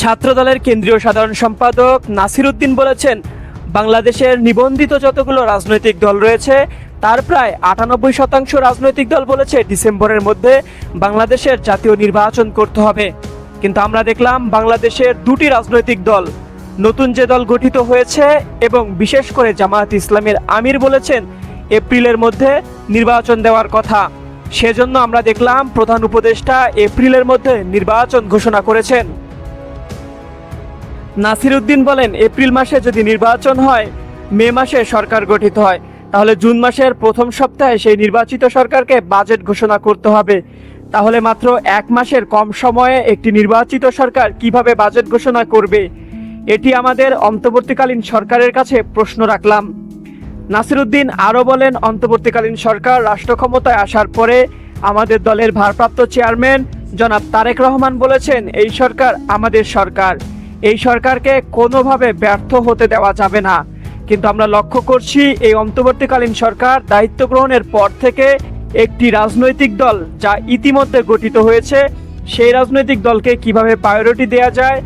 ছাত্রদলের কেন্দ্রীয় সাধারণ সম্পাদক নাসির উদ্দিন বলেছেন, বাংলাদেশের নিবন্ধিত যতগুলো রাজনৈতিক দল রয়েছে, তার প্রায় আটানব্বই শতাংশ রাজনৈতিক দল বলেছে ডিসেম্বরের মধ্যে বাংলাদেশের জাতীয় নির্বাচন করতে হবে। কিন্তু আমরা দেখলাম বাংলাদেশের দুটি রাজনৈতিক দল, নতুন যে দল গঠিত হয়েছে এবং বিশেষ করে জামায়াত ইসলামের আমির বলেছেন, এপ্রিলের মধ্যে নির্বাচন দেওয়ার কথা। সেজন্য আমরা দেখলাম প্রধান উপদেষ্টা এপ্রিলের মধ্যে নির্বাচন ঘোষণা করেছেন। নাসির উদ্দিন বলেন, এপ্রিল মাসে যদি নির্বাচন হয়, মে মাসে সরকার গঠিত হয়। তাহলে জুন মাসের প্রথম সপ্তাহে সেই নির্বাচিত সরকারকে বাজেট ঘোষণা করতে হবে। তাহলে মাত্র এক মাসের কম সময়ে একটি নির্বাচিত সরকার কীভাবে বাজেট ঘোষণা করবে? এটি আমাদের অন্তর্বর্তীকালীন সরকারের কাছে প্রশ্ন রাখলাম। নাসিরুদ্দিন আরও বলেন, অন্তর্বর্তীকালীন সরকার রাষ্ট্র ক্ষমতায় আসার পরে আমাদের দলের ভারপ্রাপ্ত চেয়ারম্যান জনাব তারেক রহমান বলেছেন, এই সরকার আমাদের সরকার। এই সরকারকে কোনোভাবে ব্যর্থ হতে দেওয়া যাবে না। কিন্তু আমরা লক্ষ্য করছি, এই অন্তর্বর্তীকালীন সরকার দায়িত্ব গ্রহণের পর থেকে একটি রাজনৈতিক দল যা ইতিমধ্যে গঠিত হয়েছে, সেই রাজনৈতিক দলকে কীভাবে প্রায়োরিটি দেওয়া যায়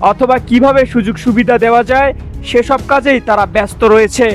অথবা কীভাবে সুযোগ সুবিধা দেওয়া যায়, সেসব কাজেই তারা ব্যস্ত রয়েছে।